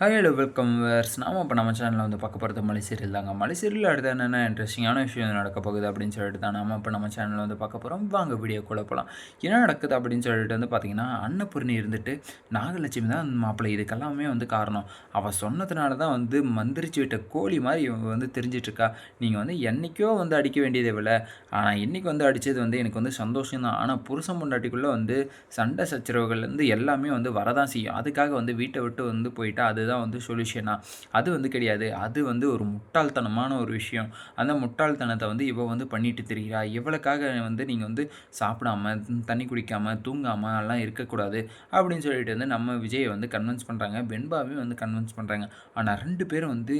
Hello welcome verse நாம இப்போ நம்ம சேனலில் வந்து பார்க்க போகிறது மலை சீரியல் தாங்க. மலை சீரியல் அடுத்து என்னென்ன இன்ட்ரெஸ்டிங்கான விஷயம் நடக்க போகுது அப்படின்னு சொல்லிட்டு தான் நாம் இப்போ நம்ம சேனலில் வந்து பார்க்க போகிறோம் வாங்க வீடியோ போகலாம் என்ன நடக்குது அப்படின்னு சொல்லிட்டு வந்து பார்த்திங்கன்னா அன்னபூர்ணி இருந்துட்டு நாகலட்சுமி தான் மாப்பிள்ளை. இதுக்கெல்லாமே வந்து காரணம். அவள் சொன்னதுனால தான் வந்து மந்திரிச்சு விட்ட கோழி மாதிரி இவங்க வந்து தெரிஞ்சிட்ருக்கா நீங்கள் வந்து என்றைக்கோ வந்து அடிக்க வேண்டியதே இல்லை ஆனால் இன்றைக்கி வந்து அடித்தது வந்து எனக்கு வந்து சந்தோஷம் தான். ஆனால் புருஷன் பொண்டாட்டிக்குள்ளே வந்து சண்டை சச்சரவுகள்லேருந்து எல்லாமே வந்து வரதான் செய்யும். அதுக்காக வந்து வீட்டை விட்டு வந்து போயிட்டா அதுதான் வந்து சொல்யூஷனா அது வந்து கிடையாது. அது வந்து ஒரு முட்டாள்தனமான ஒரு விஷயம். அந்த முட்டாள்தனத்தை வந்து இவள் வந்து பண்ணிட்டு தெரிகிறா இவளுக்காக வந்து நீங்கள் வந்து சாப்பிடாம தண்ணி குடிக்காமல் தூங்காமல் எல்லாம் இருக்கக்கூடாது அப்படின்னு சொல்லிட்டு வந்து நம்ம விஜயை வந்து கன்வின்ஸ் பண்ணுறாங்க வெண்பாவையும் வந்து கன்வின்ஸ் பண்ணுறாங்க ஆனால் ரெண்டு பேரும் வந்து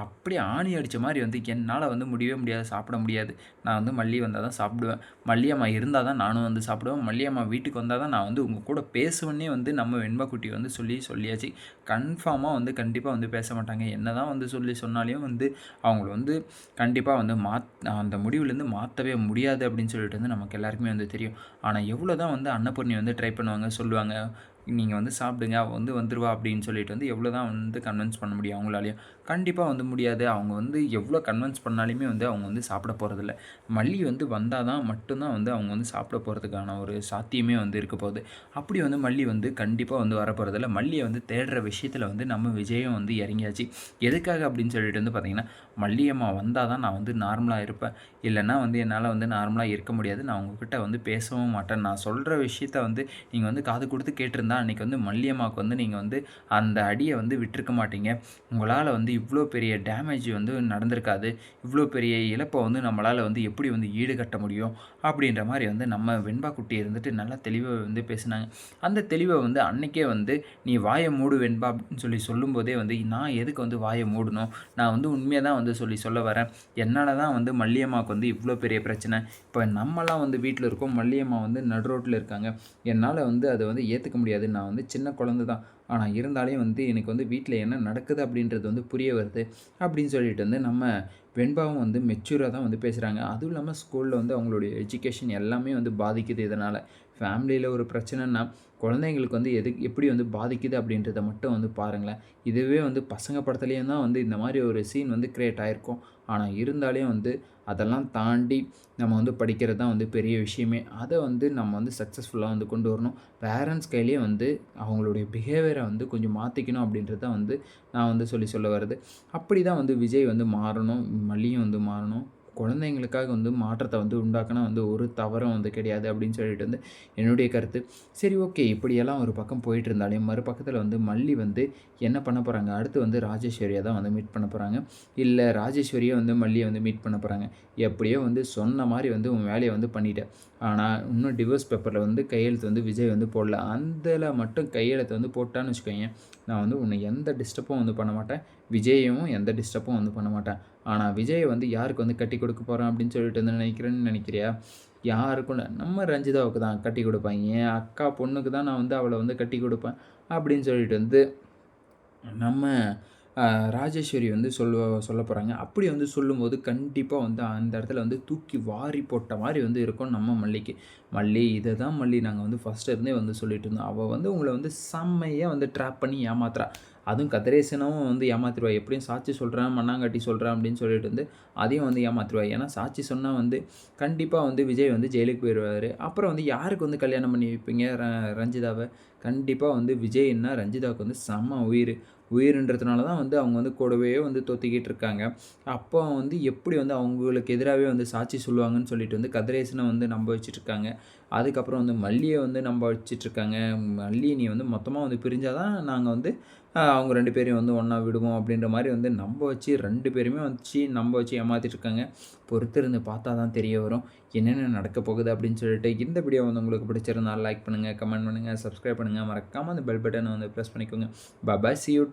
அப்படியே ஆணி அடித்த மாதிரி வந்து என்னால் வந்து முடியவே முடியாது சாப்பிட முடியாது. நான் வந்து மல்லி வந்தால் தான் சாப்பிடுவேன். மல்லியம்மா இருந்தால் தான் நானும் வந்து சாப்பிடுவேன். மல்லியம்மா வீட்டுக்கு வந்தால் தான் நான் வந்து உங்கள் கூட பேசுவேன்னே வந்து நம்ம வெண்பா குட்டி வந்து சொல்லி சொல்லியாச்சு. கன்ஃபார்மாக அம்மா வந்து கண்டிப்பாக வந்து பேச மாட்டாங்க. என்ன தான் வந்து சொல்லி சொன்னாலையும் வந்து அவங்கள வந்து கண்டிப்பாக வந்து மாத் அந்த முடிவுலேருந்து மாற்றவே முடியாது அப்படின்னு சொல்லிட்டு வந்து நமக்கு எல்லாருக்குமே வந்து தெரியும். ஆனால் எவ்வளோ தான் வந்து அன்னபூர்ணி வந்து ட்ரை பண்ணுவாங்க சொல்லுவாங்க. நீங்கள் வந்து சாப்பிடுங்க அவள் வந்து வந்துடுவா அப்படின்னு சொல்லிட்டு வந்து எவ்வளோ தான் வந்து கன்வின்ஸ் பண்ண முடியும் அவங்களாலையும். கண்டிப்பாக வந்து முடியாது. அவங்க வந்து எவ்வளோ கன்வின்ஸ் பண்ணாலுமே வந்து அவங்க வந்து சாப்பிட போகிறதில்ல மல்லி வந்து வந்தால் தான் மட்டும்தான் வந்து அவங்க வந்து சாப்பிட போகிறதுக்கான ஒரு சாத்தியமே வந்து இருக்க போகுது. அப்படி வந்து மல்லி வந்து கண்டிப்பாக வந்து வரப்போகிறதில்ல மல்லியை வந்து தேடுற விஷயத்தில் வந்து நம்ம விஜயம் வந்து இறங்கியாச்சு. எதுக்காக அப்படின்னு சொல்லிட்டு வந்து பார்த்திங்கன்னா மல்லியம்மா வந்தால் தான் நான் வந்து நார்மலாக இருப்பேன். இல்லைன்னா வந்து என்னால் வந்து நார்மலாக இருக்க முடியாது. நான் உங்ககிட்ட வந்து பேசவும் மாட்டேன். நான் சொல்கிற விஷயத்த வந்து நீங்கள் வந்து காது கொடுத்து கேட்டிருந்தா தான் அன்றைக்கி வந்து மல்லியம்மாவுக்கு வந்து நீங்கள் வந்து அந்த அடியை வந்து விட்டுருக்க மாட்டீங்க. உங்களால் வந்து இவ்வளோ பெரிய டேமேஜ் வந்து நடந்திருக்காது. இவ்வளோ பெரிய இழப்பை வந்து நம்மளால் வந்து எப்படி வந்து ஈடுகட்ட முடியும்? அப்படின்ற மாதிரி வந்து நம்ம வெண்பா குட்டி இருந்துட்டு நல்லா தெளிவாக வந்து பேசினாங்க. அந்த தெளிவை வந்து அன்றைக்கே வந்து நீ வாயை மூடு வெண்பா அப்படின்னு சொல்லி சொல்லும்போதே வந்து நான் எதுக்கு வந்து வாயை மூடணும்? நான் வந்து உண்மையாக தான் வந்து சொல்லி சொல்ல வரேன். என்னால் தான் வந்து மல்லியம்மாவுக்கு வந்து இவ்வளோ பெரிய பிரச்சனை. இப்போ நம்மலாம் வந்து வீட்டில் இருக்கோம். மல்லியம்மா வந்து நடு ரோட்டில் இருக்காங்க. என்னால் வந்து அதை வந்து ஏற்றுக்க முடியாது. நான் வந்து சின்ன குழந்த தான் ஆனால் இருந்தாலே வந்து எனக்கு வந்து வீட்டில் என்ன நடக்குது அப்படின்றது வந்து புரிய வருது. அப்படின்னு சொல்லிட்டு வந்து நம்ம வெண்பாவும் வந்து மெச்சூராக தான் வந்து பேசுகிறாங்க அதுவும் இல்லாமல் ஸ்கூலில் வந்து அவங்களுடைய எஜுகேஷன் எல்லாமே வந்து பாதிக்குது இதனால். ஃபேமிலியில் ஒரு பிரச்சனைனா குழந்தைங்களுக்கு வந்து எது எப்படி வந்து பாதிக்குது அப்படின்றத மட்டும் வந்து பாருங்களேன். இதுவே வந்து பசங்க படத்துலேயும் தான் வந்து இந்த மாதிரி ஒரு சீன் வந்து க்ரியேட் ஆகிருக்கும் ஆனால் இருந்தாலே வந்து அதெல்லாம் தாண்டி நம்ம வந்து படிக்கிறது தான் வந்து பெரிய விஷயமே. அதை வந்து நம்ம வந்து சக்ஸஸ்ஃபுல்லாக வந்து கொண்டு வரணும். பேரண்ட்ஸ் கையிலேயே வந்து அவங்களுடைய பிஹேவியர் வந்து கொஞ்சம் மாற்றிக்கணும் அப்படின்றத வந்து நான் வந்து சொல்லி சொல்ல வருது அப்படி தான் வந்து விஜய் வந்து மாறணும் மல்லியும் வந்து மாறணும். குழந்தைங்களுக்காக வந்து மாற்றத்தை வந்து உண்டாக்கினா வந்து ஒரு தவறும் வந்து கிடையாது அப்படின்னு சொல்லிட்டு வந்து என்னுடைய கருத்து. சரி ஓகே. இப்படியெல்லாம் ஒரு பக்கம் போயிட்டு இருந்தாலும் மறுபக்கத்தில் வந்து மல்லி வந்து என்ன பண்ண போகிறாங்க அடுத்து வந்து ராஜேஸ்வரியை தான் வந்து மீட் பண்ண போகிறாங்க இல்லை ராஜேஸ்வரியை வந்து மல்லியை வந்து மீட் பண்ண போகிறாங்க எப்படியோ வந்து சொன்ன மாதிரி வந்து உன் வேலையை வந்து பண்ணிட்டேன் ஆனால் இன்னும் டிவோர்ஸ் பேப்பரில் வந்து கையெழுத்து வந்து விஜய் வந்து போடல. அதில் மட்டும் கையெழுத்து வந்து போட்டான்னு வச்சுக்கோங்க நான் வந்து உன்னை எந்த டிஸ்டர்பும் வந்து பண்ண மாட்டேன். விஜயையும் எந்த டிஸ்டர்பும் வந்து பண்ண மாட்டேன். ஆனால் விஜய் வந்து யாருக்கு வந்து கட்டி கொடுக்க போகிறான் அப்படின்னு சொல்லிட்டு வந்து நினைக்கிறேன்னு நினைக்கிறியா? யாருக்கும் நம்ம ரஞ்சிதாவுக்கு தான் கட்டி கொடுப்பாங்க என் அக்கா பொண்ணுக்கு தான் நான் வந்து அவளை வந்து கட்டி கொடுப்பேன் அப்படின்னு சொல்லிட்டு வந்து நம்ம ராஜேஸ்வரி வந்து சொல்ல சொல்ல போகிறாங்க அப்படி வந்து சொல்லும்போது கண்டிப்பாக வந்து அந்த இடத்துல வந்து தூக்கி வாரி போட்ட மாதிரி வந்து இருக்கும் நம்ம மல்லிக்கு. மல்லி இதை தான் மல்லி நாங்கள் வந்து ஃபஸ்ட்டு இருந்தே வந்து சொல்லிட்டு இருந்தோம். அவள் வந்து உங்களை வந்து செம்மையாக வந்து ட்ராப் பண்ணி ஏமாத்துறா. அதுவும் கதிரேசனவும் வந்து ஏமாத்திருவா எப்படியும் சாட்சி சொல்கிறேன் மண்ணாங்கட்டி சொல்கிறேன் அப்படின்னு சொல்லிட்டு வந்து அதையும் வந்து ஏமாத்திருவா ஏன்னா சாட்சி சொன்னால் வந்து கண்டிப்பாக வந்து விஜய் வந்து ஜெயிலுக்கு போயிடுவார் அப்புறம் வந்து யாருக்கு வந்து கல்யாணம் பண்ணி வைப்பீங்க ரஞ்சிதாவை? கண்டிப்பாக வந்து விஜய்னா ரஞ்சிதாவுக்கு வந்து செம்ம உயிர். உயிர்ன்றதுனால தான் வந்து அவங்க வந்து கூடவே வந்து தொத்திக்கிட்டு இருக்காங்க அப்போ வந்து எப்படி வந்து அவங்களுக்கு எதிராகவே வந்து சாட்சி சொல்லுவாங்கன்னு சொல்லிட்டு வந்து கதிரேசனை வந்து நம்ப வச்சுட்ருக்காங்க அதுக்கப்புறம் வந்து மல்லியை வந்து நம்ப வச்சிட்ருக்காங்க மல்லி நீ வந்து மொத்தமாக வந்து பிரிஞ்சால் தான் நாங்கள் வந்து அவங்க ரெண்டு பேரையும் வந்து ஒன்றா விடுவோம் அப்படின்ற மாதிரி வந்து நம்ப வச்சு ரெண்டு பேருமே வச்சு நம்ப வச்சு ஏமாற்றிட்டு இருக்காங்க பொறுத்திருந்து பார்த்தா தான் தெரிய வரும். என்னென்ன நடக்க போகுது அப்படின்னு சொல்லிட்டு இந்த வீடியோ வந்து உங்களுக்கு பிடிச்சிருந்தால் லைக் பண்ணுங்கள் கமெண்ட் பண்ணுங்கள் சப்ஸ்கிரைப் பண்ணுங்கள் மறக்காமல் அந்த பெல் பட்டனை வந்து ப்ரெஸ் பண்ணிக்கோங்க. Baba C you